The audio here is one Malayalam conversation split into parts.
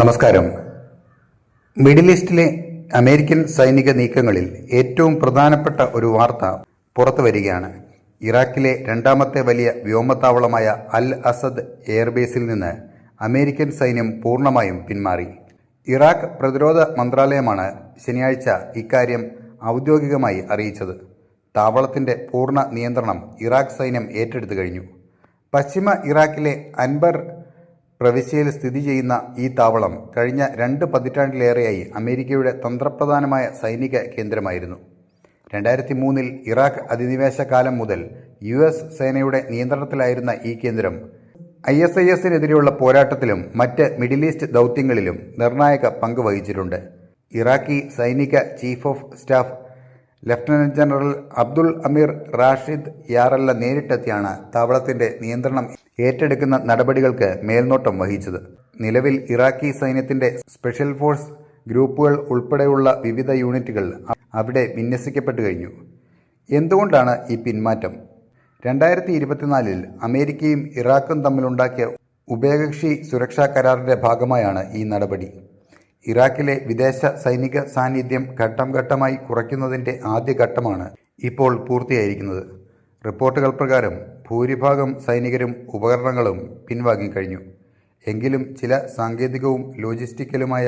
നമസ്കാരം. മിഡിൽ ഈസ്റ്റിലെ അമേരിക്കൻ സൈനിക നീക്കങ്ങളിൽ ഏറ്റവും പ്രധാനപ്പെട്ട ഒരു വാർത്ത പുറത്തു വരികയാണ്. ഇറാഖിലെ രണ്ടാമത്തെ വലിയ വ്യോമത്താവളമായ അൽ അസദ് എയർബേസിൽ നിന്ന് അമേരിക്കൻ സൈന്യം പൂർണമായും പിന്മാറി. ഇറാഖ് പ്രതിരോധ മന്ത്രാലയമാണ് ശനിയാഴ്ച ഇക്കാര്യം ഔദ്യോഗികമായി അറിയിച്ചത്. താവളത്തിന്റെ പൂർണ നിയന്ത്രണം ഇറാഖ് സൈന്യം ഏറ്റെടുത്തു കഴിഞ്ഞു. പശ്ചിമ ഇറാഖിലെ അൻബർ പ്രവിശ്യയിൽ സ്ഥിതി ചെയ്യുന്ന ഈ താവളം കഴിഞ്ഞ രണ്ട് പതിറ്റാണ്ടിലേറെയായി അമേരിക്കയുടെ തന്ത്രപ്രധാനമായ സൈനിക കേന്ദ്രമായിരുന്നു. രണ്ടായിരത്തി മൂന്നിൽ ഇറാഖ് അധിനിവേശ കാലം മുതൽ യു എസ് സേനയുടെ നിയന്ത്രണത്തിലായിരുന്ന ഈ കേന്ദ്രം ഐ എസ് ഐ എസിനെതിരെയുള്ള പോരാട്ടത്തിലും മറ്റ് മിഡിൽ ഈസ്റ്റ് ദൗത്യങ്ങളിലും നിർണായക പങ്ക് വഹിച്ചിട്ടുണ്ട്. ഇറാഖി സൈനിക chief of staff lieutenant general Abdul Amir Rashid Yarallah നേരിട്ടെത്തിയാണ് താവളത്തിന്റെ നിയന്ത്രണം ഏറ്റെടുക്കുന്ന നടപടികൾക്ക് മേൽനോട്ടം വഹിച്ചത്. നിലവിൽ ഇറാഖി സൈന്യത്തിന്റെ സ്പെഷ്യൽ ഫോഴ്സ് ഗ്രൂപ്പുകൾ ഉൾപ്പെടെയുള്ള വിവിധ യൂണിറ്റുകൾ അവിടെ വിന്യസിക്കപ്പെട്ടു കഴിഞ്ഞു. എന്തുകൊണ്ടാണ് ഈ പിന്മാറ്റം? രണ്ടായിരത്തി ഇരുപത്തിനാലിൽ അമേരിക്കയും ഇറാഖും തമ്മിലുണ്ടാക്കിയ ഉഭയകക്ഷി സുരക്ഷാ കരാറിന്റെ ഭാഗമായാണ് ഈ നടപടി. ഇറാഖിലെ വിദേശ സൈനിക സാന്നിധ്യം ഘട്ടം ഘട്ടമായി കുറയ്ക്കുന്നതിന്റെ ആദ്യ ഘട്ടമാണ് ഇപ്പോൾ പൂർത്തിയായിരിക്കുന്നത്. റിപ്പോർട്ടുകൾ പ്രകാരം ഭൂരിഭാഗം സൈനികരും ഉപകരണങ്ങളും പിൻവാങ്ങിക്കഴിഞ്ഞു എങ്കിലും ചില സാങ്കേതികവും ലോജിസ്റ്റിക്കലുമായ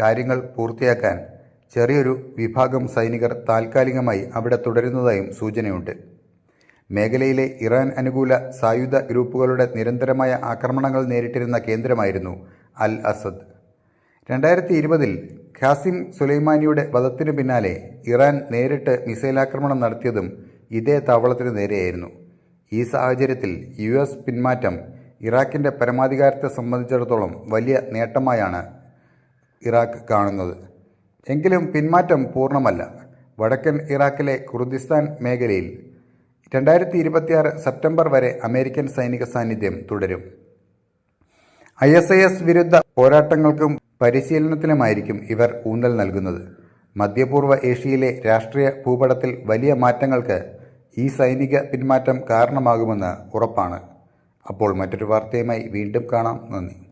കാര്യങ്ങൾ പൂർത്തിയാക്കാൻ ചെറിയൊരു വിഭാഗം സൈനികർ താൽക്കാലികമായി അവിടെ തുടരുന്നതായും സൂചനയുണ്ട്. മേഖലയിലെ ഇറാൻ അനുകൂല സായുധ ഗ്രൂപ്പുകളുടെ നിരന്തരമായ ആക്രമണങ്ങൾ നേരിട്ടിരുന്ന കേന്ദ്രമായിരുന്നു അൽ അസദ്. രണ്ടായിരത്തി ഇരുപതിൽ ഖാസിം സുലൈമാനിയുടെ വധത്തിനു പിന്നാലെ ഇറാൻ നേരിട്ട് മിസൈൽ ആക്രമണം നടത്തിയതും ഇതേ താവളത്തിന് നേരെയായിരുന്നു. ഈ സാഹചര്യത്തിൽ യു എസ് പിന്മാറ്റം ഇറാഖിന്റെ പരമാധികാരത്തെ സംബന്ധിച്ചിടത്തോളം വലിയ നേട്ടമായാണ് ഇറാഖ് കാണുന്നത്. എങ്കിലും പിന്മാറ്റം പൂർണമല്ല. വടക്കൻ ഇറാഖിലെ കുർദിസ്ഥാൻ മേഖലയിൽ രണ്ടായിരത്തി ഇരുപത്തിയാറ് സെപ്റ്റംബർ വരെ അമേരിക്കൻ സൈനിക സാന്നിധ്യം തുടരും. ഐ എസ് ഐ എസ് വിരുദ്ധ പോരാട്ടങ്ങൾക്കും പരിശീലനത്തിനുമായിരിക്കും ഇവർ ഊന്നൽ നൽകുന്നത്. മധ്യപൂർവ ഏഷ്യയിലെ രാഷ്ട്രീയ ഭൂപടത്തിൽ വലിയ മാറ്റങ്ങൾക്ക് ഈ സൈനിക പിന്മാറ്റം കാരണമാകുമെന്ന് ഉറപ്പാണ്. അപ്പോൾ മറ്റൊരു വാർത്തയുമായി വീണ്ടും കാണാം. നന്ദി.